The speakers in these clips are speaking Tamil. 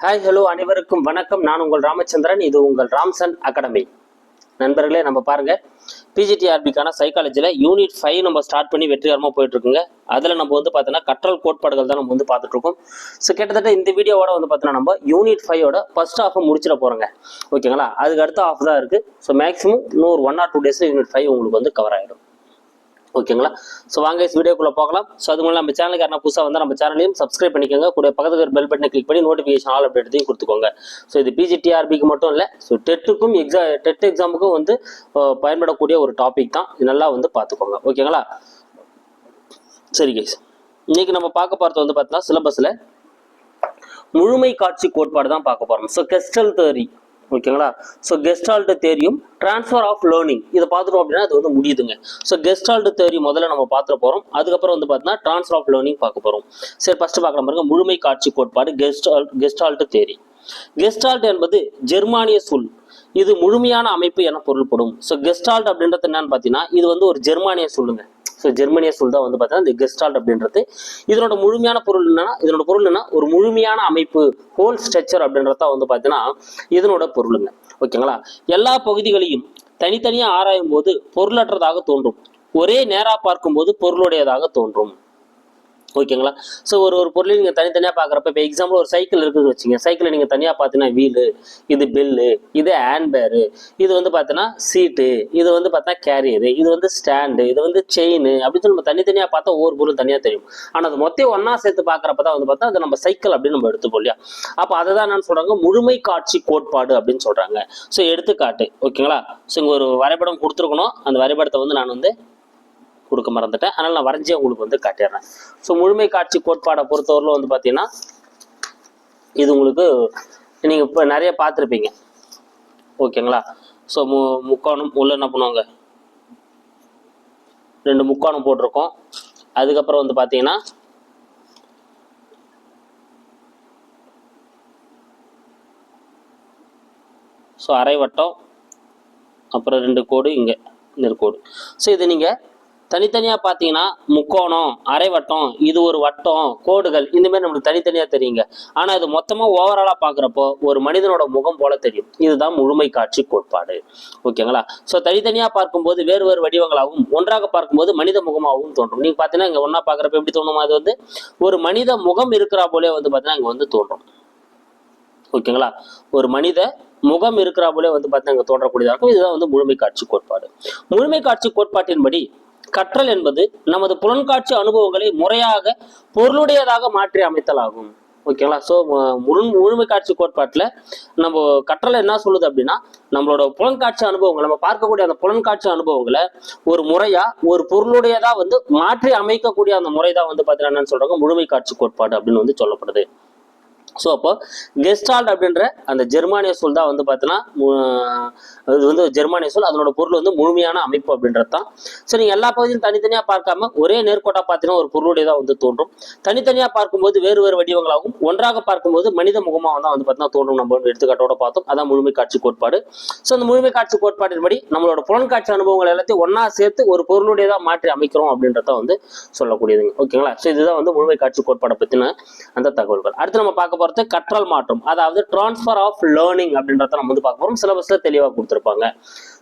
ஹாய் ஹலோ அனைவருக்கும் வணக்கம். நான் உங்கள் ராமச்சந்திரன். இது உங்கள் ராம்சன் அகாடமி. நண்பர்களே நம்ம பாருங்க. பிஜிடிஆர்பிக்கான சைக்காலஜியில் யூனிட் ஃபைவ் நம்ம ஸ்டார்ட் பண்ணி வெற்றிகரமாக போயிட்டு இருக்குங்க அதில் நம்ம வந்து பார்த்தோன்னா கற்றல் கோட்பாடுகள் தான் நம்ம வந்து பார்த்துட்டு இருக்கோம் ஸோ கிட்டத்தட்ட இந்த வீடியோவோட வந்து பார்த்தோன்னா நம்ம யூனிட் ஃபைவோட ஃபர்ஸ்ட் ஹாஃபை முடிச்சிட போகிறோங்க ஓகேங்களா அதுக்கு அடுத்த ஹாஃப் தான் இருக்குது ஸோ மேக்ஸிமம் இன்னொரு ஒன் ஆர் டூ டேஸில் யூனிட் ஃபைவ் உங்களுக்கு வந்து கவர் ஆகிடும் ஓகேங்களா ஸோ வாங்க வீடியோக்குள்ளே பார்க்கலாம் ஸோ அது மூலம் நம்ம சேனலுக்கு யாரா புதுசாக வந்து நம்ம சேனலையும் சப்ஸ்கிரைப் பண்ணிக்கோங்க. கூட பக்கத்துக்கு ஒரு பெல் பட்டனை கிளிக் பண்ணி நோட்டிஃபிகேஷன் ஆல் அப்டேட்டையும் கொடுத்துக்கோங்க. ஸோ இது பிஜிடிஆர்பிக்கு மட்டும் இல்லை. ஸோ டெட்டுக்கும் எக்ஸா டெட் எக்ஸாமுக்கும் வந்து பயன்படக்கூடிய ஒரு டாபிக் தான். இது நல்லா வந்து பார்த்துக்கோங்க ஓகேங்களா சரி கேஸ் இன்னைக்கு நம்ம பார்க்க போகிறது வந்து பார்த்தீங்கன்னா சிலபஸில் முழுமை காட்சி கோட்பாடு தான் பார்க்க போகிறோம் ஸோ கெஸ்டல் தேரி ஓகேங்களா? ஸோ கெஸ்டால்ட் தேரியும் ட்ரான்ஸ்ஃபர் ஆஃப் லேர்னிங் இதை பார்த்துட்டோம் அப்படின்னா அது வந்து முடியுதுங்க. ஸோ கெஸ்டால்ட் தேரி முதல்ல நம்ம பார்த்துட்டு போகிறோம் அதுக்கப்புறம் வந்து பார்த்தீங்கன்னா ட்ரான்ஸ்ஃபர் ஆஃப் லேர்னிங் பார்க்க போகிறோம் சரி ஃபஸ்ட்டு பார்க்குற பாருங்க. முழுமை காட்சி கோட்பாடு கெஸ்டால்ட் கெஸ்டால்ட் தேரி கெஸ்டால்ட் என்பது ஜெர்மானிய சொல். இது முழுமையான அமைப்பு என பொருள்படும். ஸோ கெஸ்டால்ட் அப்படின்றது என்னன்னு பார்த்தீங்கன்னா இது வந்து ஒரு ஜெர்மானிய சொல்லுங்க. ஸோ ஜெர்மனிய சொல் தான் வந்து பார்த்தீங்கன்னா இந்த கெஸ்டால்ட் அப்படின்றது. இதனோட முழுமையான பொருள் என்னன்னா இதனோட பொருள் என்ன ஒரு முழுமையான அமைப்பு ஹோல் ஸ்ட்ரக்சர் அப்படின்றத வந்து பார்த்தீங்கன்னா இதனோட பொருளுங்க. ஓகேங்களா? எல்லா பகுதிகளையும் தனித்தனியாக ஆராயும் போது பொருளற்றதாக தோன்றும். ஒரே நேராக பார்க்கும்போது பொருளுடையதாக தோன்றும். ஓகேங்களா? ஸோ ஒரு ஒரு பொருளையும் நீங்கள் தனித்தனியாக பார்க்குறப்ப இப்போ எக்ஸாம்பிள் ஒரு சைக்கிள் இருக்குதுன்னு வச்சுங்க. சைக்கிளை நீங்கள் தனியாக பார்த்தீங்கன்னா வீலு இது பெல்லு இது ஹேண்ட்பேரு இது வந்து பார்த்தீங்கன்னா சீட்டு இது வந்து பார்த்தா கேரியரு இது வந்து ஸ்டாண்டு இது வந்து செயின் அப்படின்னு சொல்லி நம்ம தனித்தனியாக பார்த்தா ஒவ்வொரு பொருளும் தனியாக தெரியும். ஆனால் அது மொத்தம் ஒன்றா சேர்த்து பார்க்குறப்ப தான் வந்து பார்த்தா அது நம்ம சைக்கிள் அப்படின்னு நம்ம எடுத்துப்போம் இல்லையா? அப்போ அதை தான் என்னன்னு சொல்கிறாங்க முழுமை காட்சி கோட்பாடு அப்படின்னு சொல்கிறாங்க ஸோ எடுத்துக்காட்டு ஓகேங்களா? ஸோ இங்கே ஒரு வரைபடம் கொடுத்துருக்கணும். அந்த வரைபடத்தை வந்து நான் வந்து கொடுக்க மறந்துட்டேன். அதனால் நான் வரைஞ்சே உங்களுக்கு வந்து காட்டிடுறேன். ஸோ முழுமை காட்சி கோட்பாடை பொறுத்தவரையில் வந்து பார்த்தீங்கன்னா இது உங்களுக்கு நீங்கள் இப்போ நிறைய பார்த்துருப்பீங்க. ஓகேங்களா? ஸோ மு முக்கோணம் உள்ள என்ன பண்ணுவாங்க? ரெண்டு முக்கோணம் போட்டிருக்கோம். அதுக்கப்புறம் வந்து பார்த்தீங்கன்னா ஸோ அரைவட்டம் அப்புறம் ரெண்டு கோடு இங்கே நெருக்கோடு ஸோ இது நீங்கள் தனித்தனியாக பார்த்தீங்கன்னா முக்கோணம் அரைவட்டம் இது ஒரு வட்டம் கோடுகள் இந்த மாதிரி நம்மளுக்கு தனித்தனியாக தெரியுங்க. ஆனால் இது மொத்தமாக ஓவராலாக பார்க்குறப்போ ஒரு மனிதனோட முகம் போல தெரியும். இதுதான் முழுமை காட்சி கோட்பாடு. ஓகேங்களா? ஸோ தனித்தனியாக பார்க்கும்போது வேறு வேறு வடிவங்களாகவும் ஒன்றாக பார்க்கும்போது மனித முகமாகவும் தோன்றும். நீங்கள் பார்த்தீங்கன்னா இங்கே ஒன்றா பார்க்குறப்ப எப்படி தோணும் அது வந்து ஒரு மனித முகம் இருக்கிறா போலே வந்து பார்த்தீங்கன்னா இங்கே வந்து தோன்றும். ஓகேங்களா? ஒரு மனித முகம் இருக்கிறா போலே வந்து பார்த்தீங்கன்னா இங்கே தோன்றக்கூடியதாக இருக்கும். இதுதான் வந்து முழுமை காட்சி கோட்பாடு. முழுமை காட்சி கோட்பாட்டின்படி கற்றல் என்பது நமது புலன்காட்சி அனுபவங்களை முறையாக பொருளுடையதாக மாற்றி அமைத்தல் ஆகும் ஓகேங்களா ஸோ முழு முழுமை காட்சி கோட்பாட்டில் நம்ம கற்றல் என்ன சொல்லுது அப்படின்னா நம்மளோட புலன்காட்சி அனுபவங்கள் நம்ம பார்க்கக்கூடிய அந்த புலன்காட்சி அனுபவங்களை ஒரு முறையாக ஒரு பொருளுடையதாக வந்து மாற்றி அமைக்கக்கூடிய அந்த முறை தான் வந்து பார்த்தீங்கன்னா என்னன்னு சொல்கிறாங்க முழுமை காட்சி கோட்பாடு அப்படின்னு வந்து சொல்லப்படுது. ஸோ அப்போ கெஸ்டால்ட் அப்படின்ற அந்த ஜெர்மானிய சொல் தான் வந்து பார்த்தீங்கன்னா மு- இது வந்து ஜெர்மானிய சொல். அதனோட பொருள் வந்து முழுமையான அமைப்பு அப்படின்றது தான். ஸோ நீங்கள் எல்லா பகுதியும் தனித்தனியாக பார்க்காம ஒரே நேர்கோட்டாக பார்த்தீங்கன்னா ஒரு பொருளுடையதாக வந்து தோன்றும். தனித்தனியாக பார்க்கும்போது வேறு வேறு வடிவங்களாகவும் ஒன்றாக பார்க்கும்போது மனித முகமாக தான் வந்து பார்த்தீங்கன்னா தோன்றும் நம்ம எடுத்துக்காட்டோட பார்த்தோம். அதான் முழுமை காட்சி கோட்பாடு. ஸோ அந்த முழுமை காட்சி கோட்பாட்டின்படி நம்மளோட புலன்காட்சி அனுபவங்கள் எல்லாத்தையும் ஒன்றா சேர்த்து ஒரு பொருளுடையதாக மாற்றி அமைக்கிறோம் அப்படின்றத வந்து சொல்லக்கூடியதுங்க. ஓகேங்களா? ஸோ இதுதான் வந்து முழுமை காட்சி கோட்பாடை பற்றின அந்த தகவல்கள். அடுத்து நம்ம பார்க்க போகிறது கற்றல் மாற்றம் அதாவது ட்ரான்ஸ்ஃபர் ஆஃப் லேர்னிங் அப்படின்றத நம்ம வந்து பார்க்க போகிறோம் சிலபஸில் தெளிவாக கொடுத்துருப்பாங்க.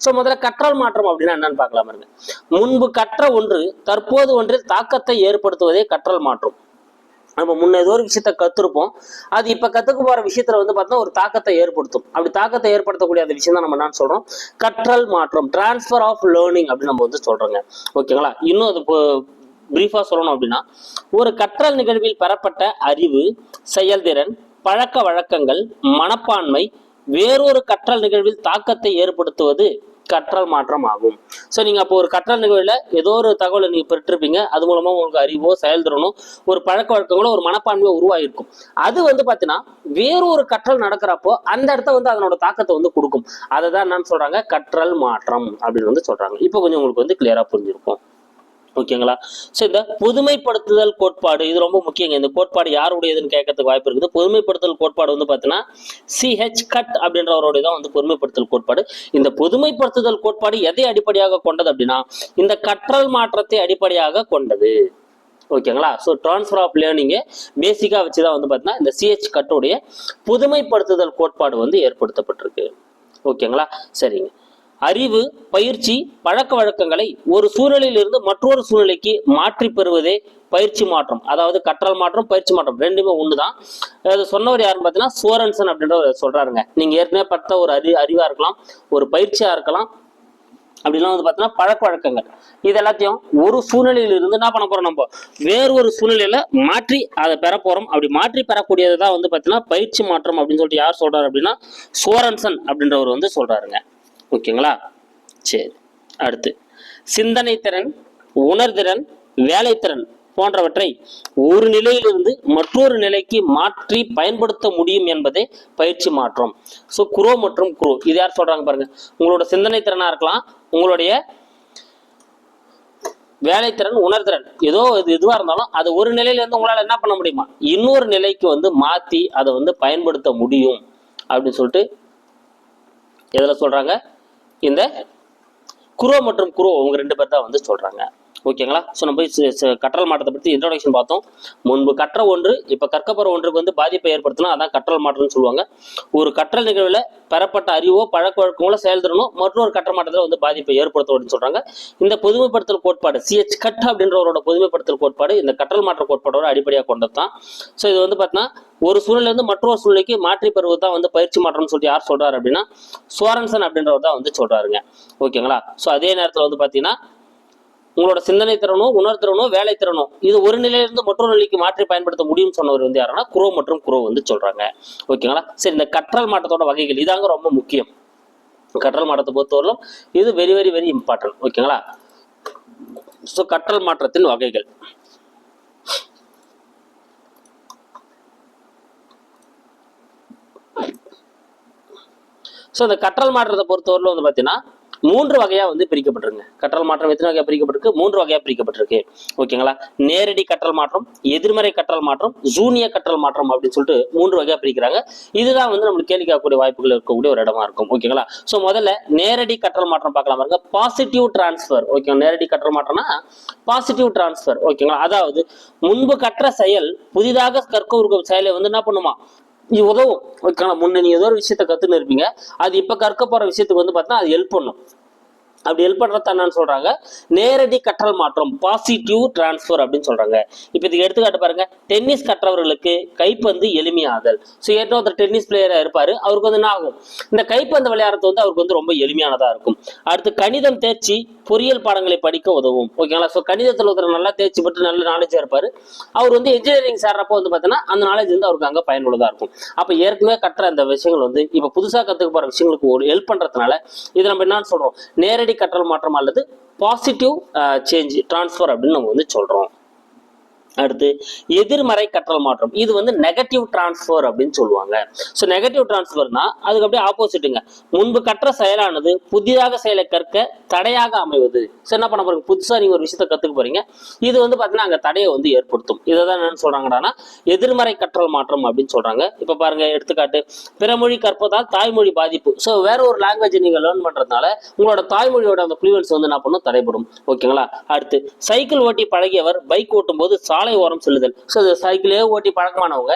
ஸோ முதல்ல கற்றல் மாற்றம் அப்படின்னா என்னன்னு பார்க்கலாம் பாருங்க. முன்பு கற்ற ஒன்று தற்போது ஒன்றில் தாக்கத்தை ஏற்படுத்துவதே கற்றல் மாற்றம். நம்ம முன்ன ஏதோ ஒரு விஷயத்த கத்துருப்போம். அது இப்போ கற்றுக்க போகிற விஷயத்துல வந்து பார்த்தோம்னா ஒரு தாக்கத்தை ஏற்படுத்தும். அப்படி தாக்கத்தை ஏற்படுத்தக்கூடிய அந்த விஷயம் தான் நம்ம என்ன சொல்றோம்? கற்றல் மாற்றம் டிரான்ஸ்ஃபர் ஆஃப் லேர்னிங் அப்படின்னு நம்ம வந்து சொல்றோங்க. ஓகேங்களா? இன்னும் அது பிரீஃபா சொல்லணும் அப்படின்னா ஒரு கற்றல் நிகழ்வில் பெறப்பட்ட அறிவு செயல்திறன் பழக்க வழக்கங்கள் மனப்பான்மை வேறொரு கற்றல் நிகழ்வில் தாக்கத்தை ஏற்படுத்துவது கற்றல் மாற்றம் ஆகும் ஸோ நீங்கள் அப்போ ஒரு கற்றல் நிகழ்வில் ஏதோ ஒரு தகவலை நீங்கள் பெற்றிருப்பீங்க அது மூலமாக உங்களுக்கு அறிவோ செயல்திறனோ ஒரு பழக்க வழக்கங்களோ ஒரு மனப்பான்மையோ உருவாகிருக்கும் அது வந்து பார்த்தீங்கன்னா வேறொரு கற்றல் நடக்கிறப்போ அந்த இடத்த வந்து அதனோட தாக்கத்தை வந்து கொடுக்கும். அதை தான் என்னன்னு சொல்கிறாங்க கற்றல் மாற்றம் அப்படின்னு வந்து சொல்கிறாங்க இப்போ கொஞ்சம் உங்களுக்கு வந்து கிளியராக புரிஞ்சிருக்கும். ஓகேங்களா? ஸோ இந்த புதுமைப்படுத்துதல் கோட்பாடு இது ரொம்ப முக்கியங்க. இந்த கோட்பாடு யாருடையதுன்னு கேட்கறதுக்கு வாய்ப்பு இருக்குது. புதுமைப்படுத்தல் கோட்பாடு வந்து பார்த்தீங்கன்னா சிஹெச் கட் அப்படின்றவருடைய தான் வந்து பொதுமைப்படுத்தல் கோட்பாடு. இந்த பொதுமைப்படுத்துதல் கோட்பாடு எதை அடிப்படையாக கொண்டது அப்படின்னா இந்த கற்றல் மாற்றத்தை அடிப்படையாக கொண்டது. ஓகேங்களா? ஸோ ட்ரான்ஸ்ஃபர் ஆஃப் லேர்னிங்கை பேசிக்காக வச்சு தான் வந்து பார்த்தீங்கன்னா இந்த சிஹெச் கட்டுடைய புதுமைப்படுத்துதல் கோட்பாடு வந்து ஏற்படுத்தப்பட்டிருக்கு. ஓகேங்களா? சரிங்க. அறிவு பயிற்சி பழக்க வழக்கங்களை ஒரு சூழலில் இருந்து மற்றொரு சூழ்நிலைக்கு மாற்றி பெறுவதே பயிற்சி மாற்றம். அதாவது கற்றல் மாற்றம் பயிற்சி மாற்றம். ரெண்டுமே ஒண்ணுதான். அது சொன்னவர் யாருன்னு பார்த்தீங்கன்னா சோரன்சன் அப்படின்ற சொல்றாருங்க. நீங்க ஏற்கனவே பார்த்த ஒரு அறி அறிவா இருக்கலாம் ஒரு பயிற்சியா இருக்கலாம். அப்படிலாம் வந்து பார்த்தீங்கன்னா பழக்க வழக்கங்கள். இது எல்லாத்தையும் ஒரு சூழ்நிலையில இருந்து என்ன பண்ண போறோம் நம்ம? வேறு ஒரு சூழ்நிலையில மாற்றி அதை பெற போறோம். அப்படி மாற்றி பெறக்கூடியது தான் வந்து பார்த்தீங்கன்னா பயிற்சி மாற்றம் அப்படின்னு சொல்லிட்டு யார் சொல்றாரு அப்படின்னா சோரன்சன் அப்படின்றவர் வந்து சொல்றாருங்க. ஓகேங்களா? சரி அடுத்து. சிந்தனை திறன் உணர்திறன் வேலைத்திறன் போன்றவற்றை ஒரு நிலையிலிருந்து மற்றொரு நிலைக்கு மாற்றி பயன்படுத்த முடியும் என்பதே பயிற்சி மாற்றம். ஸோ குரோ மற்றும் குரோ. இது யார் சொல்றாங்க பாருங்க? உங்களோட சிந்தனை திறனா இருக்கலாம் உங்களுடைய வேலைத்திறன் உணர்திறன். ஏதோ இது எதுவாக இருந்தாலும் அது ஒரு நிலையிலேருந்து உங்களால் என்ன பண்ண முடியுமா? இன்னொரு நிலைக்கு வந்து மாற்றி அதை வந்து பயன்படுத்த முடியும் அப்படின்னு சொல்லிட்டு எதில் சொல்கிறாங்க இந்த குரோ மற்றும் குரோ அவங்க ரெண்டு பேர் தான் வந்து சொல்றாங்க. ஓகேங்களா? ஸோ நம்ம போய் கற்றல் மாற்றத்தை பற்றி இன்ட்ரோடக்ஷன் பார்த்தோம். முன்பு கற்ற ஒன்று இப்போ கற்கப்படுற ஒன்றுக்கு வந்து பாதிப்பை ஏற்படுத்தலாம் அதான் கற்றல் மாற்றம்னு சொல்லுவாங்க. ஒரு கற்றல் நிகழ்வில் பெறப்பட்ட அறிவோ பழக்க வழக்கங்களோ செயல்திறனோ மற்றொரு கற்றல் மாற்றத்தில் வந்து பாதிப்பை ஏற்படுத்தும் அப்படின்னு சொல்கிறாங்க இந்த பொதுமைப்படுத்தல் கோட்பாடு சிஹெச் கட் அப்படின்றவரோட பொதுமைப்படுத்தல் கோட்பாடு இந்த கற்றல் மாற்ற கோட்பாடோட அடிப்படையாக கொண்டது தான் ஸோ இது வந்து பார்த்தீங்கன்னா ஒரு சூழ்நிலேருந்து மற்றொரு சூழ்நிலைக்கு மாற்றி பெறுவது தான் வந்து பயிற்சி மாற்றம்னு சொல்லிட்டு யார் சொல்கிறார் அப்படின்னா சுவாரன்சன் அப்படின்றவர் தான் வந்து சொல்கிறாருங்க ஓகேங்களா? ஸோ அதே நேரத்தில் வந்து பார்த்தீங்கன்னா உங்களோட சிந்தனை திறனோ உணர்திறனோ வேலை திறனோ இது ஒரு நிலையிலிருந்து மற்றொரு நிலைக்கு மாற்றி பயன்படுத்த முடியும்னு சொன்னவர் வந்து யாருன்னா குரோ மற்றும் குரோ வந்து சொல்றாங்க. ஓகேங்களா? சரி இந்த கற்றல் மாற்றத்தோட வகைகள் இதாங்க ரொம்ப முக்கியம். கற்றல் மாற்றத்தை பொறுத்தவரையிலும் இது வெரி வெரி வெரி இம்பார்ட்டன்ட் ஓகேங்களா? ஸோ கற்றல் மாற்றத்தின் வகைகள். ஸோ இந்த கற்றல் மாற்றத்தை பொறுத்தவரையிலும் வந்து பார்த்தீங்கன்னா மூன்று வகையா வந்து பிரிக்கப்பட்டிருங்க கற்றல் மாற்றம் எத்தனை வகையா பிரிக்கப்பட்டிருக்கு? மூன்று வகையா பிரிக்கப்பட்டிருக்கு. ஓகேங்களா? நேரடி கற்றல் மாற்றம் எதிர்மறை கற்றல் மாற்றம் ஜூனிய கற்றல் மாற்றம் அப்படின்னு சொல்லிட்டு மூன்று வகையா பிரிக்கிறாங்க. இதுதான் வந்து நம்மளுக்கு கேள்வி கேட்கக்கூடிய வாய்ப்புகள் இருக்கக்கூடிய ஒரு இடமா இருக்கும். ஓகேங்களா? ஸோ முதல்ல நேரடி கற்றல் மாற்றம் பார்க்கலாம் பாருங்க. பாசிட்டிவ் டிரான்ஸ்ஃபர் ஓகே நேரடி கற்றல் மாற்றம்னா பாசிட்டிவ் டிரான்ஸ்ஃபர் ஓகேங்களா? அதாவது முன்பு கற்ற செயல் புதிதாக கற்க ஒரு செயலை வந்து என்ன பண்ணுமா? இது உதவும். ஓகேங்களா? முன்ன நீ ஏதோ ஒரு விஷயத்த கத்துன்னு இருப்பீங்க. அது இப்ப கற்க போற விஷயத்துக்கு வந்து பார்த்தா அது ஹெல்ப் பண்ணும். அப்படி ஹெல்ப் பண்ணுறது என்னன்னு சொல்கிறாங்க நேரடி கற்றல் மாற்றம் பாசிட்டிவ் டிரான்ஸ்ஃபர் அப்படின்னு சொல்கிறாங்க இப்போ இதுக்கு எடுத்துக்காட்டு பாருங்க. டென்னிஸ் கற்றவர்களுக்கு கைப்பந்து எளிமையாதல். ஸோ ஏற்கனவே ஒருத்தர் டென்னிஸ் பிளேயராக இருப்பார். அவருக்கு வந்து என்ன ஆகும்? இந்த கைப்பந்து விளையாடுறது வந்து அவருக்கு வந்து ரொம்ப எளிமையானதாக இருக்கும். அடுத்து கணிதம் தேர்ச்சி பொறியியல் பாடங்களை படிக்க உதவும். ஓகேங்களா ஸோ கணிதத்தில் ஒருத்தர் நல்லா தேர்ச்சி பெற்று நல்ல நாலேஜாக இருப்பார். அவர் வந்து இன்ஜினியரிங் சேர்றப்போ வந்து பார்த்தீங்கன்னா அந்த நாலேஜ் வந்து அவருக்கு அங்கே பயனுள்ளதாக இருக்கும். அப்போ ஏற்கனவே கட்டுற அந்த விஷயங்கள் வந்து இப்போ புதுசாக கற்றுக்க போகிற விஷயங்களுக்கு ஒரு ஹெல்ப் பண்ணுறதுனால இது நம்ம என்னன்னு சொல்கிறோம் நேரடி கற்றல் மாற்றம் அல்லது பாசிட்டிவ் சேஞ்ச் ட்ரான்ஸ்ஃபர் அப்படின்னு நம்ம வந்து சொல்கிறோம் அடுத்து எதிர்மறை கற்றல் மாற்றம். இது வந்து நெகட்டிவ் டிரான்ஸ்ஃபர் அப்படின்னு சொல்லுவாங்க. ஸோ நெகட்டிவ் டிரான்ஸ்ஃபர்னா அதுக்கு அப்படியே ஆப்போசிட்டுங்க முன்பு கற்ற செயலானது புதிதாக செயலை கற்க தடையாக அமைவது. ஸோ என்ன பண்ண போறீங்க? புதுசாக நீங்கள் ஒரு விஷயத்தை கற்றுக்க போறீங்க. இது வந்து பார்த்தீங்கன்னா அங்கே தடையை வந்து ஏற்படுத்தும். இதை தான் என்னன்னு சொல்றாங்கடான்னா எதிர்மறை கற்றல் மாற்றம் அப்படின்னு சொல்றாங்க. இப்போ பாருங்க எடுத்துக்காட்டு பிறமொழி கற்பதால் தாய்மொழி பாதிப்பு. ஸோ வேற ஒரு லாங்குவேஜ் நீங்கள் லேர்ன் பண்றதுனால உங்களோட தாய்மொழியோட அந்த ஃப்ளூவன்ஸ் வந்து என்ன பண்ணும்? தடைபடும். ஓகேங்களா அடுத்து சைக்கிள் ஓட்டி பழகியவர் பைக் ஓட்டும் போது சாலை ஓரம் செல்லுதல். ஸோ சைக்கிளே ஓட்டி பழக்கமானவங்க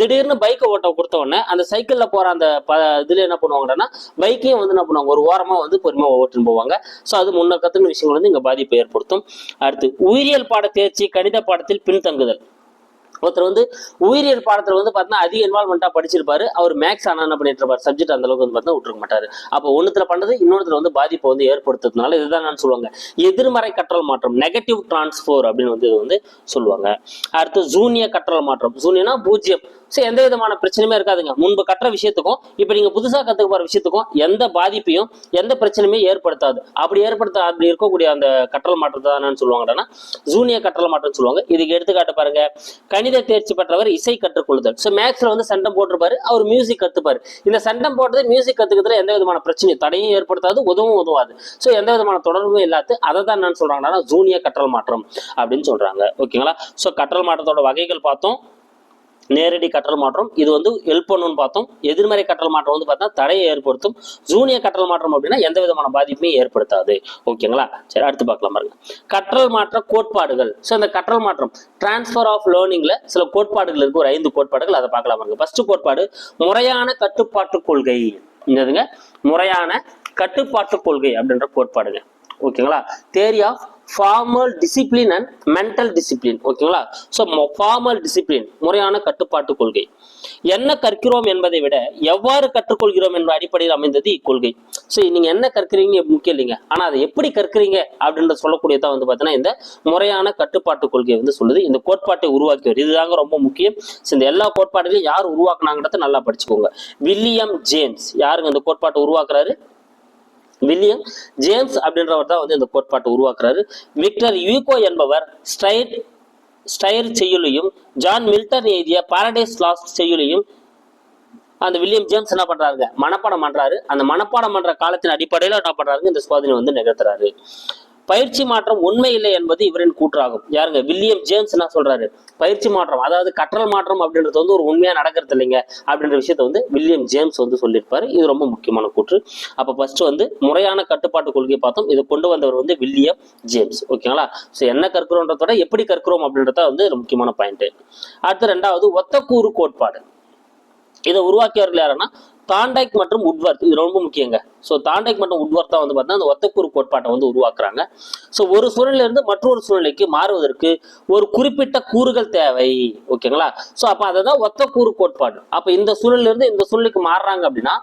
திடீர்னு பைக்கை ஓட்ட கொடுத்த உடனே அந்த சைக்கிள்ல போற அந்த ப இதுல என்ன பண்ணுவாங்கன்னா பைக்கையும் வந்து என்ன பண்ணுவாங்க ஒரு ஓரமா வந்து பொறுமையாக ஓட்டின்னு போவாங்க. ஸோ அது முன்ன கத்துன விஷயங்கள் வந்து இங்கே பாதிப்பை ஏற்படுத்தும். அடுத்து உயிரியல் பாட தேர்ச்சி கணித பாடத்தில் பின்தங்குதல். ஒருத்தர் வந்து உயிரியல் பாடத்தில் வந்து பார்த்தீங்கன்னா அதிக இன்வால்மெண்ட்டாக படிச்சிருப்பாரு. அவர் மேக்ஸ் ஆனால் என்ன பண்ணிட்டு இருப்பார் சப்ஜெக்ட் அந்த அளவுக்கு வந்து பார்த்தீங்கன்னா விட்டுருக்க மாட்டார். அப்போ ஒன்றுத்துல பண்ணது இன்னொருத்துல வந்து பாதிப்பை வந்து ஏற்படுத்துறதுனால இதுதான் நான் சொல்லுவாங்க. எதிர்மறை கற்றல் மாற்றம் நெகட்டிவ் டிரான்ஸ்ஃபோர் அப்படின்னு வந்து இது வந்து சொல்லுவாங்க. அடுத்து ஜூனிய கற்றல் மாற்றம். ஜூனியனா பூஜ்ஜியம். ஸோ எந்த விதமான பிரச்சனையுமே இருக்காதுங்க. முன்பு கற்ற விஷயத்துக்கும் இப்போ நீங்கள் புதுசாக கற்றுக்க போகிற விஷயத்துக்கும் எந்த பாதிப்பையும் எந்த பிரச்சனையுமே ஏற்படுத்தாது. அப்படி ஏற்படுத்த அப்படி இருக்கக்கூடிய அந்த கற்றல் மாற்றத்தை தான் என்னன்னு சொல்லுவாங்கன்னா ஜூனியர் கற்றல் மாற்றம் சொல்லுவாங்க. இதுக்கு எடுத்துக்காட்டு பாருங்க. கணித தேர்ச்சி பெற்றவர் இசை கற்றுக்கொள்ளுதல். ஸோ மேக்ஸில் வந்து சண்டம் போட்டிருப்பாரு அவர் மியூசிக் கற்றுப்பார் இந்த சண்டம் போட்டது மியூசிக் கற்றுக்கிறதுல எந்த விதமான பிரச்சனையும் தடையும் ஏற்படுத்தாது உதவும் உதவாது. ஸோ எந்த விதமான தொடர்பும் இல்லாத அதை தான் என்னன்னு சொல்கிறாங்கன்னா ஜூனியர் கற்றல் மாற்றம் அப்படின்னு சொல்றாங்க. ஓகேங்களா? ஸோ கற்றல் மாற்றத்தோட வகைகள் பார்த்தோம். நேரடி கற்றல் மாற்றம். இது வந்து ஹெல்ப் பண்ணுன்னு பார்த்தோம். எதிர்மறை கற்றல் மாற்றம் வந்து பார்த்தா தடையை ஏற்படுத்தும். ஜூனியர் கற்றல் மாற்றம் அப்படின்னா எந்த விதமான பாதிப்புமே ஏற்படுத்தாது. ஓகேங்களா? சரி அடுத்து பார்க்கலாம் பாருங்க. கற்றல் மாற்ற கோட்பாடுகள். ஸோ இந்த கற்றல் மாற்றம் டிரான்ஸ்ஃபர் ஆஃப் லேர்னிங்ல சில கோட்பாடுகள் இருக்கு. ஒரு ஐந்து கோட்பாடுகள். அதை பார்க்கலாம் பாருங்க. ஃபர்ஸ்ட் கோட்பாடு முறையான கட்டுப்பாட்டு கொள்கை. என்னதுங்க? முறையான கட்டுப்பாட்டு கொள்கை அப்படின்ற கோட்பாடுங்க. ஓகேங்களா? Theory of formal discipline and mental discipline ஓகேங்களா ஸோ ஃபார்மல் டிசிப்ளின் முறையான கட்டுப்பாட்டு கொள்கை. என்ன கற்கிறோம் என்பதை விட எவ்வாறு கற்றுக்கொள்கிறோம் என்ற அடிப்படையில் அமைந்தது இக்கொள்கை. ஸோ நீங்க என்ன கற்கிறீங்க முக்கியம் இல்லைங்க. ஆனா அதை எப்படி கற்கிறீங்க அப்படின்ற சொல்லக்கூடியதான் வந்து பார்த்தீங்கன்னா இந்த முறையான கட்டுப்பாட்டு கொள்கை வந்து சொல்லுது. இந்த கோட்பாட்டை உருவாக்கியவர். இதுதாங்க ரொம்ப முக்கியம். ஸோ இந்த எல்லா கோட்பாடுகளையும் யார் உருவாக்குனாங்கிறத நல்லா படிச்சுக்கோங்க. William James. யாருங்க இந்த கோட்பாட்டை உருவாக்குறாரு? வில்லியம் ஜேம்ஸ் அப்படின்றவர் தான் வந்து இந்த கோட்பாட்டை உருவாக்குறாரு. விக்டர் யூகோ என்பவர் ஸ்டைட் ஸ்டைர் செய்யுளையும் ஜான் மில்டன் எழுதிய பாரடைஸ் லாஸ்ட் செய்யுளையும் அந்த வில்லியம் ஜேம்ஸ் என்ன பண்றாருங்க? மனப்பாடம் பண்றாரு. அந்த மனப்பாடம் பண்ற காலத்தின் அடிப்படையில் என்ன பண்றாருங்க? இந்த சோதனை வந்து நிகழ்த்துறாரு. பயிற்சி மாற்றம் உண்மை இல்லை என்பது இவரின் கூற்றாகும். யாருங்க? வில்லியம் ஜேம்ஸ் என்ன சொல்றாரு? பயிற்சி மாற்றம் அதாவது கற்றல் மாற்றம் அப்படின்றது வந்து ஒரு உண்மையா நடக்கிறது இல்லைங்க அப்படின்ற விஷயத்த வந்து வில்லியம் ஜேம்ஸ் வந்து சொல்லியிருப்பாரு. இது ரொம்ப முக்கியமான கூற்று. அப்ப ஃபர்ஸ்ட் வந்து முறையான கட்டுப்பாட்டு கொள்கையை பார்த்தோம். இதை கொண்டு வந்தவர் வந்து வில்லியம் ஜேம்ஸ். ஓகேங்களா ஸோ என்ன கற்கிறோன்றதோட எப்படி கற்கிறோம் அப்படின்றத வந்து முக்கியமான பாயிண்ட் அடுத்து ரெண்டாவது ஒத்தக்கூறு கோட்பாடு. இதை உருவாக்கியவர்கள் யாருன்னா? தாண்டைக் மற்றும் உட்வர்த் இது ரொம்ப முக்கியங்க. ஸோ தாண்டைக் மற்றும் உட்வர்த் தான் வந்து பார்த்தீங்கன்னா அந்த ஒத்தக்கூறு கோட்பாட்டை வந்து உருவாக்குறாங்க. ஸோ ஒரு சூழ்நிலையிலிருந்து மற்றொரு சூழ்நிலைக்கு மாறுவதற்கு ஒரு குறிப்பிட்ட கூறுகள் தேவை. ஓகேங்களா? ஸோ அப்போ அதை தான் ஒத்தக்கூறு கோட்பாடு. அப்போ இந்த சூழலிருந்து இந்த சூழ்நிலைக்கு மாறுறாங்க அப்படின்னா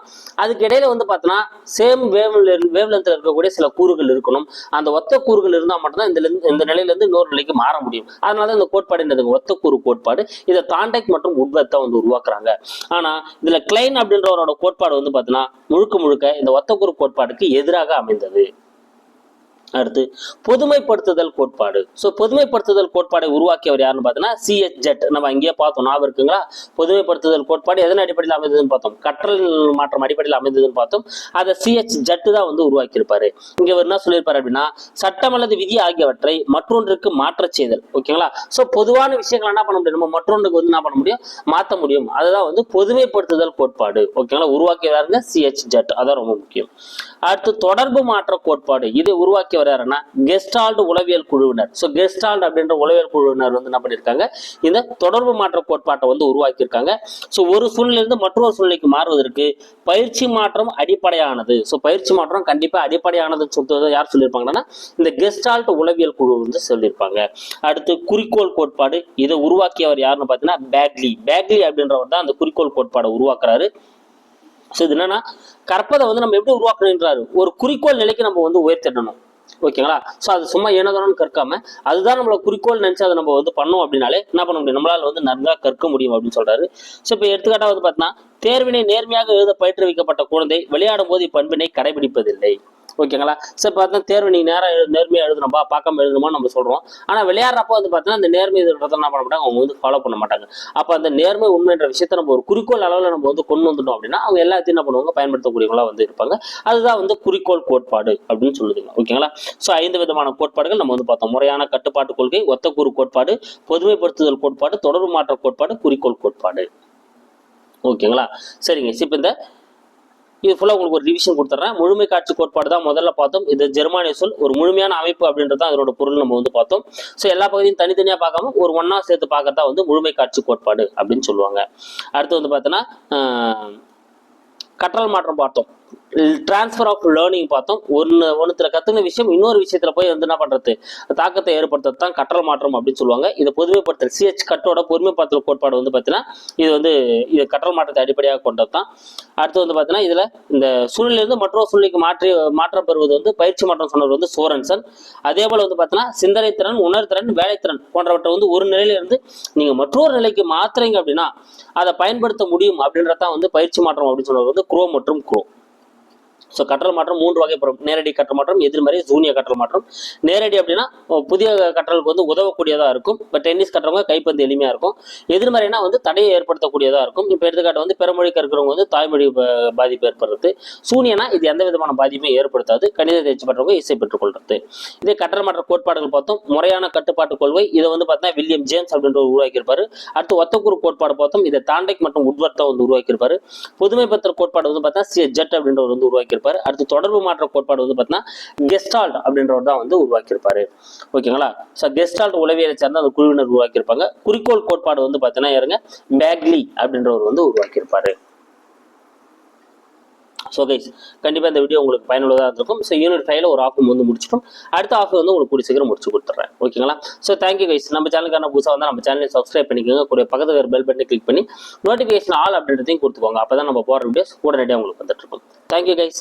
அதுக்கு இடையில வந்து பார்த்தீங்கன்னா சேம் வேவ் வேவ்லென்த்தில் இருக்கக்கூடிய சில கூறுகள் இருக்கணும். அந்த ஒத்த கூறுகள் இருந்தால் மட்டும்தான் இந்த இந்த நிலையிலேருந்து இன்னொரு நிலைக்கு மாற முடியும். அதனால தான் இந்த கோட்பாடு என்னதுங்க ஒத்தக்கூறு கோட்பாடு. இதை தாண்டைக் மற்றும் உட்வர்த்தை வந்து உருவாக்குறாங்க. ஆனால் இதில் கிளைன் அப்படின்றவரோட கோட்பாடு வந்து பார்த்தீங்கன்னா முழுக்க முழுக்க இந்த ஒத்தக்கூறு கோட்பாடுக்கு எதிராக அமைந்தது. அடுத்து பொதுமைப்படுத்துதல் கோட்பாடு. ஸோ பொதுமைப்படுத்துதல் கோட்பாடை உருவாக்கியவர் யாருன்னு பார்த்தீங்கன்னா சிஎச் ஜெட் நம்ம அங்கேயே பார்த்தோம் ஞாபகம் இருக்குங்களா? பொதுமைப்படுத்துதல் கோட்பாடு எதன் அடிப்படையில் அமைந்ததுன்னு பார்த்தோம்? கற்றல் மாற்றம் அடிப்படையில் அமைந்ததுன்னு பார்த்தோம். அதை சிஎச் ஜெட்டு தான் வந்து உருவாக்கியிருப்பாரு. இங்கே இவர் என்ன சொல்லியிருப்பாரு அப்படின்னா சட்டம் அல்லது விதி ஆகியவற்றை மற்றொன்றுக்கு மாற்றச் செய்தல். ஓகேங்களா? ஸோ பொதுவான விஷயங்கள் என்ன பண்ண முடியும்? நம்ம மற்றொன்றுக்கு வந்து என்ன பண்ண முடியும்? மாற்ற முடியும். அதுதான் வந்து பொதுமைப்படுத்துதல் கோட்பாடு. ஓகேங்களா? உருவாக்கியவராருங்க சிஎச் ஜெட் அதான் ரொம்ப முக்கியம். அடுத்து தொடர்பு மாற்ற கோட்பாடு. இதை உருவாக்கியவர் வர்றாருன்னா கெஸ்டால்டு உளவியல் குழுவினர். ஸோ கெஸ்டால்டு அப்படின்ற உளவியல் குழுவினர் வந்து என்ன பண்ணியிருக்காங்க? இந்த தொடர்பு மாற்ற கோட்பாட்டை வந்து உருவாக்கியிருக்காங்க. ஸோ ஒரு சூழ்நிலையிலிருந்து மற்றொரு சூழ்நிலைக்கு மாறுவதற்கு பயிற்சி மாற்றம் அடிப்படையானது. ஸோ பயிற்சி மாற்றம் கண்டிப்பாக அடிப்படையானதுன்னு சொல்றது யார் சொல்லியிருப்பாங்கன்னா இந்த கெஸ்டால்ட் உளவியல் குழு வந்து சொல்லியிருப்பாங்க. அடுத்து குறிக்கோள் கோட்பாடு. இதை உருவாக்கியவர் யாருன்னு பார்த்தீங்கன்னா பேக்லி பேக்லி அப்படின்றவர் தான் அந்த குறிக்கோள் கோட்பாடை உருவாக்குறாரு. ஸோ இது என்னன்னா கற்பதை வந்து நம்ம எப்படி உருவாக்கணுன்றாரு ஒரு குறிக்கோள் நிலைக்கு நம்ம வந்து உயர்த்திடணும். ஓகேங்களா? ஸோ அது சும்மா ஏனதானு கற்காம அதுதான் நம்மள குறிக்கோள் நினைச்சு அதை நம்ம வந்து பண்ணோம் அப்படின்னாலே என்ன பண்ண முடியும்? நம்மளால வந்து நன்றாக கற்க முடியும் அப்படின்னு சொல்றாரு. ஸோ இப்போ எடுத்துக்காட்டா வந்து பார்த்தீங்கன்னா தேர்வினை நேர்மையாக எழுத பயிற்றுவிக்கப்பட்ட குழந்தை விளையாடும் போது இப்பண்பினை கடைபிடிப்பதில்லை. ஓகேங்களா? சரி பார்த்தா தேர்வு நீங்கள் நேரம் எழு நேர்மையாக எழுதணும்பா பார்க்காம எழுதணுமா நம்ம சொல்கிறோம் ஆனால் விளையாடுறப்போ வந்து பார்த்தீங்கன்னா அந்த நேர்மை இதுன்றதை என்ன பண்ண மாட்டாங்க? அவங்க வந்து ஃபாலோ பண்ண மாட்டாங்க. அப்போ அந்த நேர்மை உண்மைன்ற விஷயத்த நம்ம ஒரு குறிக்கோள் அளவில் நம்ம வந்து கொண்டு வந்துட்டோம் அப்படின்னா அவங்க எல்லாத்தையும் என்ன பண்ணுவாங்க? பயன்படுத்தக்கூடியவங்களா வந்து இருப்பாங்க. அதுதான் வந்து குறிக்கோள் கோட்பாடு அப்படின்னு சொல்லுதுங்க. ஓகேங்களா? ஸோ ஐந்து விதமான கோட்பாடுகள் நம்ம வந்து பார்த்தோம். முறையான கட்டுப்பாட்டு கொள்கை ஒத்தக்கூறு கோட்பாடு பொதுமைப்படுத்துதல் கோட்பாடு தொடர்பு மாற்ற கோட்பாடு குறிக்கோள் கோட்பாடு. ஓகேங்களா? சரிங்க. இப்போ இந்த இது ஃபுல்லாக உங்களுக்கு ஒரு ரிவிஷன் கொடுத்துட்றேன் முழுமை காட்சி கோட்பாடு தான் முதல்ல பார்த்தோம். இது ஜெர்மானிய சொல் ஒரு முழுமையான அமைப்பு அப்படின்றது தான் அதோட பொருள் நம்ம வந்து பார்த்தோம். ஸோ எல்லா பகுதியும் தனித்தனியாக பார்க்காம ஒரு ஒன்றா சேர்த்து பார்க்கறதா வந்து முழுமை காட்சி கோட்பாடு அப்படின்னு சொல்லுவாங்க. அடுத்து வந்து பார்த்தோன்னா கற்றல் மாற்றம் பார்த்தோம். டிரான்ஸ்ஃபர் ஆஃப் லேர்னிங் பார்த்தோம். ஒன்று ஒன்றுத்தில் கற்றுன விஷயம் இன்னொரு விஷயத்தில் போய் வந்து என்ன பண்ணுறது தாக்கத்தை ஏற்படுத்துறது தான் கற்றல் மாற்றம் அப்படின்னு சொல்லுவாங்க. இதை பொதுமைப்படுத்தல் சிஹெச் கட்டோட பொதுமைப்படுத்தல் கோட்பாடு வந்து பார்த்தீங்கன்னா இது வந்து இது கற்றல் மாற்றத்தை அடிப்படையாக கொண்டது தான். அடுத்து வந்து பார்த்தீங்கன்னா இதில் இந்த சூழ்நிலையிலிருந்து மற்றொரு சூழ்நிலைக்கு மாற்றி மாற்றம் பெறுவது வந்து பயிற்சி மாற்றம் சொன்னவர் வந்து சோரன்சன் அதே போல் வந்து பார்த்தீங்கன்னா சிந்தனை திறன் உணர்திறன் வேலைத்திறன் போன்றவற்றை வந்து ஒரு நிலையிலிருந்து இருந்து மற்றொரு நிலைக்கு மாற்றுறீங்க அப்படின்னா அதை பயன்படுத்த முடியும் அப்படின்றதான் வந்து பயிற்சி மாற்றம் அப்படின்னு சொன்னவர் வந்து குரோ மற்றும் குரோ. ஸோ கற்றல் மாற்றம் மூன்று வகைப்படும் நேரடி கற்றல் மாற்றம் எதிர்மறை ஜூனியர் கற்றல் மாற்றம். நேரடி அப்படின்னா புதிய கற்றலுக்கு வந்து உதவக்கூடியதாக இருக்கும். இப்போ டென்னிஸ் கட்டுறவங்க கைப்பந்து எளிமையாக இருக்கும். எதிர்மறைனா வந்து தடையை ஏற்படுத்தக்கூடியதாக இருக்கும். இப்போ எடுத்துக்காட்டு வந்து பிறமொழி கற்கிறவங்க வந்து தாய்மொழி பாதிப்பு ஏற்படுறது. சூனியனா இது எந்த விதமான பாதிப்பும் ஏற்படுத்தாது. கணித தேர்ச்சி பெற்றவங்க இசை பெற்றுக்கொள்றது. இதே கற்றல் மாற்ற கோட்பாடுகள் பார்த்தோம். முறையான கட்டுப்பாட்டு கொள்கை. இதை வந்து பார்த்தீங்கன்னா வில்லியம் ஜேம்ஸ் அப்படின்ற உருவாக்கியிருப்பாரு. அடுத்து ஒத்தக்கூறு கோட்பாடு பார்த்தோம். இதை தாண்டைக் மற்றும் உட்வர்த்தம் வந்து உருவாக்கியிருப்பாரு. பொதுமை பத்திர கோட்பாடு வந்து பார்த்தா சி ஜெட் அப்படின்றவர் வந்து உருவாக்கியிருப்பார். அடுத்து தொடர்பு மாற்ற கோட்பாடு வந்து பார்த்தீங்கன்னா கெஸ்டால்ட் அப்படின்றவர் தான் வந்து உருவாக்கியிருப்பாரு. ஓகேங்களா? ஸோ கெஸ்டால்ட் உளவியலை சார்ந்த அந்த குழுவினர் உருவாக்கியிருப்பாங்க. குறிக்கோள் கோட்பாடு வந்து பார்த்தீங்கன்னா யாருங்க? பேக்லி அப்படின்றவர் வந்து உருவாக்கியிருப்பாரு. ஸோ கைஸ் கண்டிப்பாக இந்த வீடியோ உங்களுக்கு பயனுள்ளதாக இருந்திருக்கும். ஸோ யூனிட் ஃபைவ்ல ஒரு ஆஃபர் வந்து முடிச்சிட்டோம். அடுத்த ஆஃபர் வந்து உங்களுக்கு கூடிய சீக்கிரம் முடிச்சு கொடுத்துட்றேன் ஓகேங்களா ஸோ தேங்க்யூ கைஸ் நம்ம சேனலுக்கான புதுசாக வந்து நம்ம சேனலை சப்ஸ்கிரைப் பண்ணிக்கோங்க. கூட பக்கத்தில் பெல் பட்டனை கிளிக் பண்ணி நோட்டிஃபிகேஷன் ஆல் அப்டேட்டையும் கொடுத்துக்கோங்க. அப்போ தான் நம்ம போகிற வீடியோஸ் உடனடியாக உங்களுக்கு வந்துட்டு இருக்கும். Thank you guys